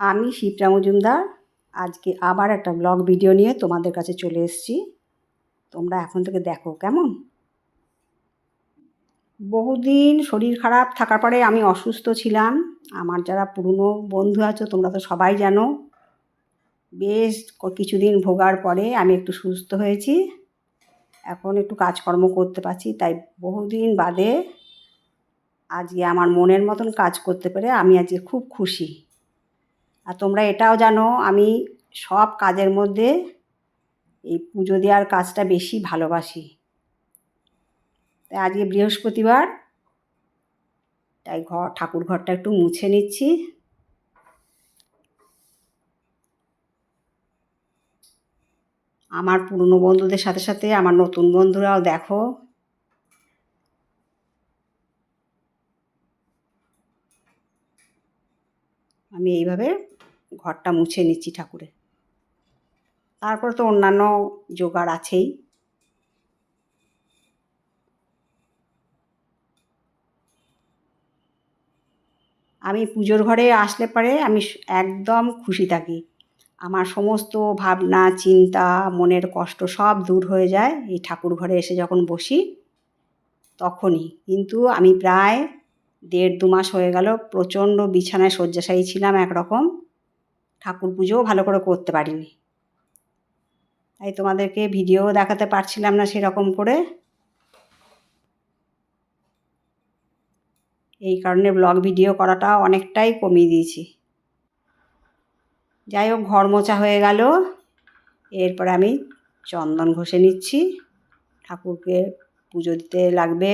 আমি শিপ্রা মজুমদার। আজকে আবার একটা ব্লগ ভিডিও নিয়ে তোমাদের কাছে চলে এসেছি। তোমরা এখন থেকে দেখো, কেমন? বহুদিন শরীর খারাপ থাকার পরে আমি অসুস্থ ছিলাম। আমার যারা পুরনো বন্ধু আছো, তোমরা তো সবাই জানো। বেশ কিছুদিন ভোগার পরে আমি একটু সুস্থ হয়েছি। এখন একটু কাজকর্ম করতে পারছি, তাই বহুদিন বাদে আজকে আমার মনের মতন কাজ করতে পেরে আমি আজকে খুব খুশি। আর তোমরা এটাও জানো, আমি সব কাজের মধ্যে এই পুজো দেওয়ার কাজটা বেশি ভালোবাসি। তাই আজকে বৃহস্পতিবার, তাই ঘর ঠাকুর ঘরটা একটু মুছে নিচ্ছি। আমার পুরনো বন্ধুদের সাথে সাথে আমার নতুন বন্ধুরাও দেখো। আমি এইভাবে ঘরটা মুছে নিচ্ছি ঠাকুরের। তারপর তো অন্যান্য জোগাড় আছেই। আমি পুজোর ঘরে আসলে পরে আমি একদম খুশি থাকি। আমার সমস্ত ভাবনা, চিন্তা, মনের কষ্ট সব দূর হয়ে যায় এই ঠাকুর ঘরে এসে যখন বসি তখনই। কিন্তু আমি প্রায় দেড় দু মাস হয়ে গেল প্রচণ্ড বিছানায় শয্যাশায়ী ছিলাম একরকম। ঠাকুর পুজোও ভালো করে করতে পারিনি। তাই তোমাদেরকে ভিডিও দেখাতে পারছিলাম না সেরকম করে। এই কারণে ব্লগ ভিডিও করাটা অনেকটাই কমিয়ে দিয়েছি। যাই হোক, ঘর মোছা হয়ে গেল। এরপর আমি চন্দন ঘষে নিচ্ছি। ঠাকুরকে পুজো দিতে লাগবে।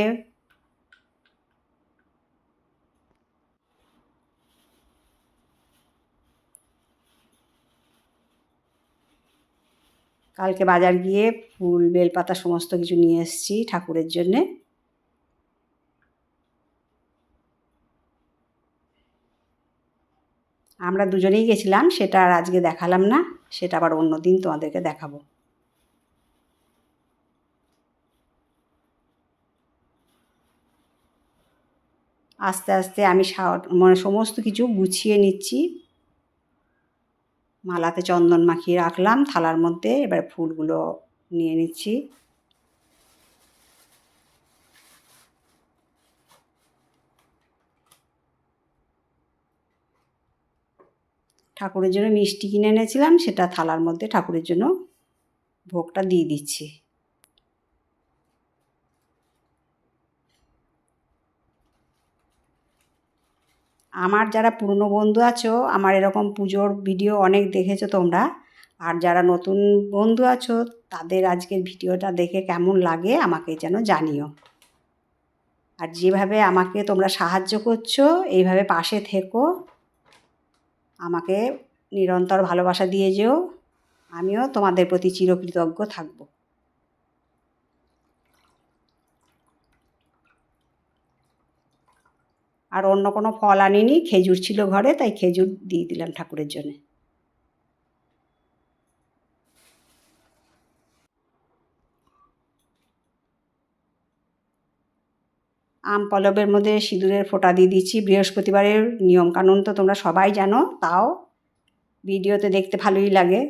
কালকে বাজার গিয়ে ফুল, বেলপাতা সমস্ত কিছু নিয়ে এসেছি ঠাকুরের জন্যে। আমরা দুজনেই গেছিলাম, সেটা আর আজকে দেখালাম না, সেটা আবার অন্য দিন তোমাদেরকে দেখাবো। আস্তে আস্তে আমি মানে সমস্ত কিছু গুছিয়ে নিচ্ছি। মালাতে চন্দন মাখিয়ে রাখলাম, থালার মধ্যে এবার ফুলগুলো নিয়ে নিচ্ছি। ঠাকুরের জন্য মিষ্টি কিনে এনেছিলাম, সেটা থালার মধ্যে ঠাকুরের জন্য ভোগটা দিয়ে দিচ্ছি। আমার যারা পুরনো বন্ধু আছো, আমার এরকম পুজোর ভিডিও অনেক দেখেছ তোমরা, আর যারা নতুন বন্ধু আছো, তাদের আজকের ভিডিওটা দেখে কেমন লাগে আমাকে যেন জানিও। আর যেভাবে আমাকে তোমরা সাহায্য করছ, এইভাবে পাশে থেকো আমাকে নিরন্তর ভালোবাসা দিয়ে যেও। আমিও তোমাদের প্রতি চিরকৃতজ্ঞ থাকব। আর অন্য কোনো ফল আনিনি, খেজুর ছিল ঘরে, তাই খেজুর দিয়ে দিলাম ঠাকুরের জন্য। আম পলবের মধ্যে সিঁদুরের ফোঁটা দিয়ে দিচ্ছি। বৃহস্পতিবারের নিয়মকানুন তো তোমরা সবাই জানো, তাও ভিডিওতে দেখতে ভালোই লাগে।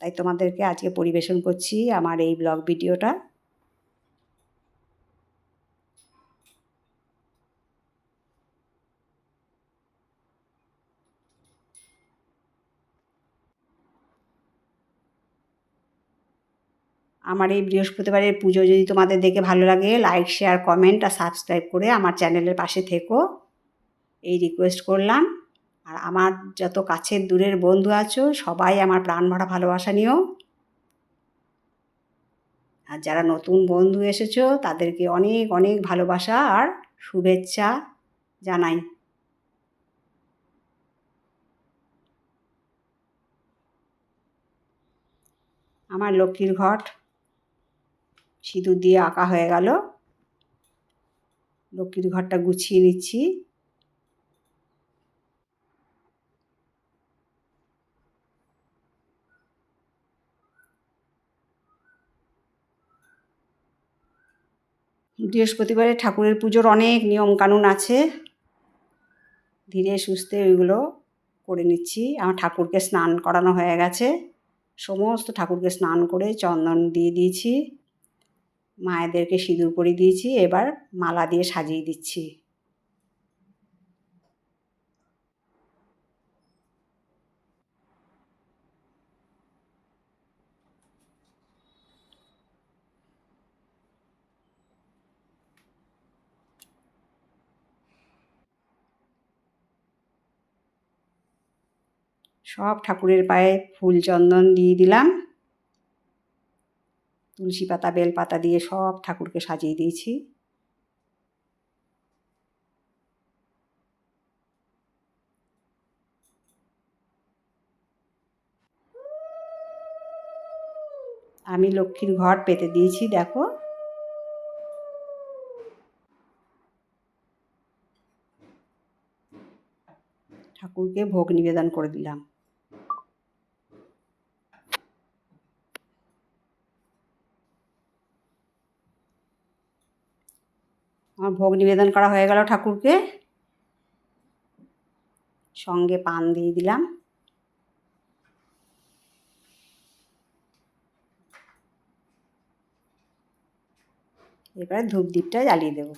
তাই তোমাদেরকে আজকে পরিবেশন করছি আমার এই ব্লগ ভিডিওটা। আমার এই বৃহস্পতিবারের পুজো যদি তোমাদের দেখে ভালো লাগে লাইক শেয়ার কমেন্ট আর সাবস্ক্রাইব করে আমার চ্যানেলের পাশে থেকো। এই রিকোয়েস্ট করলাম। আর আমার যত কাছের দূরের বন্ধু আছো, সবাই আমার প্রাণ ভরা ভালোবাসা নিও। আর যারা নতুন বন্ধু এসেছ, তাদেরকে অনেক অনেক ভালোবাসা আর শুভেচ্ছা জানাই। আমার লক্ষ্মীর ঘট। সিঁদুর দিয়ে আঁকা হয়ে গেল। লক্ষ্মীর ঘরটা গুছিয়ে নিচ্ছি। বৃহস্পতিবারে ঠাকুরের পুজোর অনেক নিয়মকানুন আছে। ধীরে সুস্থে ওইগুলো করে নিচ্ছি। আমার ঠাকুরকে স্নান করানো হয়ে গেছে। সমস্ত ঠাকুরকে স্নান করে চন্দন দিয়ে দিয়েছি। মায়েদেরকে সিঁদুর পরিয়ে দিয়েছি, এবার মালা দিয়ে সাজিয়ে দিচ্ছি। সব ঠাকুরের পায়ে ফুল চন্দন দিয়ে দিলাম। তুলসী পাতা, বেল পাতা দিয়ে সব ঠাকুরকে সাজিয়ে দিয়েছি। আমি লক্ষ্মীর ঘর পেতে দিয়েছি, দেখো। ঠাকুরকে ভোগ নিবেদন করে দিলাম। আমার ভোগ নিবেদন করা হয়ে গেল ঠাকুরকে। সঙ্গে পান দিয়ে দিলাম। এবারে ধূপ দ্বীপটা জ্বালিয়ে দেবো।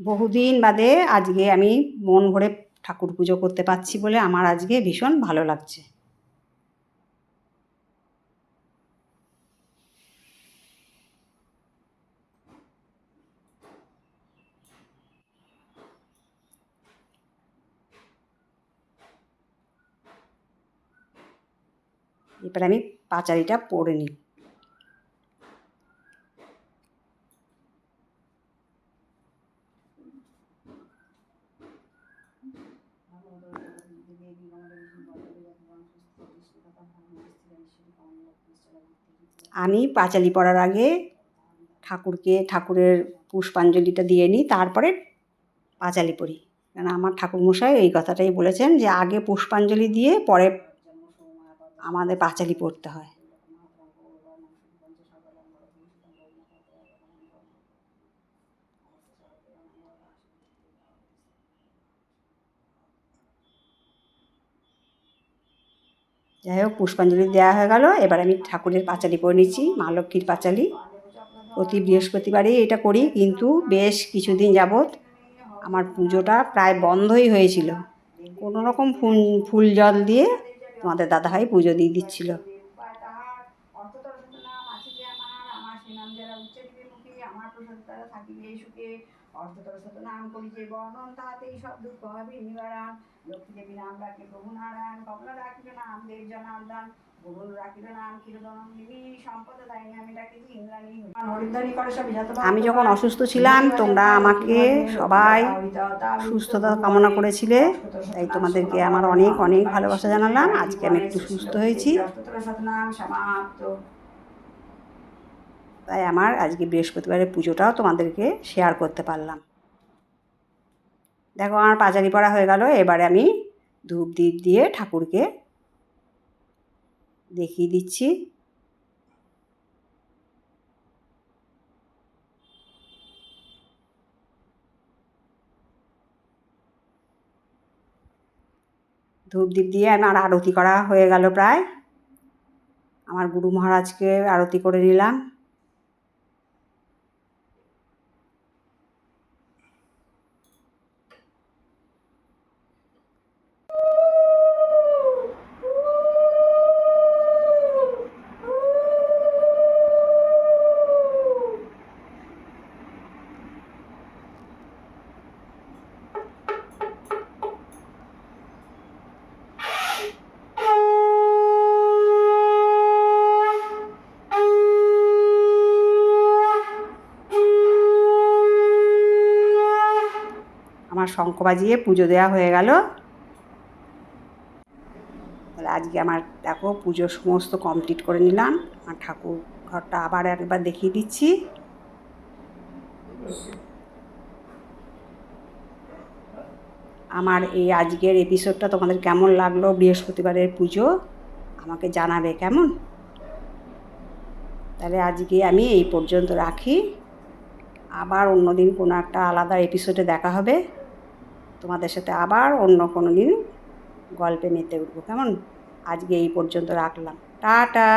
বহুদিন বাদে আজকে আমি মন ভরে ঠাকুর পুজো করতে পারছি বলে আমার আজকে ভীষণ ভালো লাগছে। এবার আমি পাঁচালিটা পরে নিই। আমি পাঁচালি পড়ার আগে ঠাকুরকে, ঠাকুরের পুষ্পাঞ্জলিটা দিয়ে নিই তারপরে পাঁচালি পড়ি। কেন আমার ঠাকুরমশাই এই কথাটাই বলেছেন যে, আগে পুষ্পাঞ্জলি দিয়ে পরে আমাদের পাঁচালি পড়তে হয়। যাই হোক, পুষ্পাঞ্জলি দেওয়া হয়ে গেল। এবার আমি ঠাকুরের পাঁচালি করে নিচ্ছি, মা লক্ষ্মীর পাঁচালি। প্রতি বৃহস্পতিবারেই এটা করি, কিন্তু বেশ কিছুদিন যাবৎ আমার পুজোটা প্রায় বন্ধই হয়েছিল। কোনো রকম ফুল ফুল জল দিয়ে তোমাদের দাদাভাই পুজো দিয়ে দিচ্ছিল। অর্থতর শত নাম করি যে বর্ণন তাতেই সব দুঃখ হবে নিবারণ। লক্ষ্মী দেবী নাম রাখে প্রভু নারায়ণ কমলা রাখিল নাম দেব জনার্দন গুরুল রাখিল নাম ক্ষীরদনম দেবী সম্পদ দায়নি আমি ডাকেছি ইন্দ্রাণী আমি যখন অসুস্থ ছিলাম তোমরা আমাকে সবাই সুস্থতা কামনা করেছিলে। তাই তোমাদেরকে আমার অনেক অনেক ভালোবাসা জানালাম। আজকে আমি একটু সুস্থ হয়েছি। তাই আমার আজকে বৃহস্পতিবারের পুজোটাও তোমাদেরকে শেয়ার করতে পারলাম। দেখো আমার পাঁচালি পড়া হয়ে গেল, এবারে আমি ধূপ দ্বীপ দিয়ে ঠাকুরকে দেখিয়ে দিচ্ছি। ধূপ দ্বীপ দিয়ে আমার আরতি করা হয়ে গেল প্রায়। আমার গুরু মহারাজকে আরতি করে নিলাম। শঙ্খ বাজিয়ে পুজো দেওয়া হয়ে গেল। তাহলে আজকে আমার, দেখো, পুজো সমস্ত কমপ্লিট করে নিলাম। আমার ঠাকুর ঘরটা আবার একবার দেখিয়ে দিচ্ছি। আমার এই আজকের এপিসোডটা তোমাদের কেমন লাগল? বৃহস্পতিবারের পুজো, আমাকে জানাবে কেমন? তাহলে আজকে আমি এই পর্যন্ত রাখি। আবার অন্য দিন কোনো একটা আলাদা এপিসোডে দেখা হবে। তোমাদের সাথে আবার অন্য কোনো দিন গল্পে মেতে উঠবো। কেমন? আজকে এই পর্যন্ত রাখলাম। টাটা!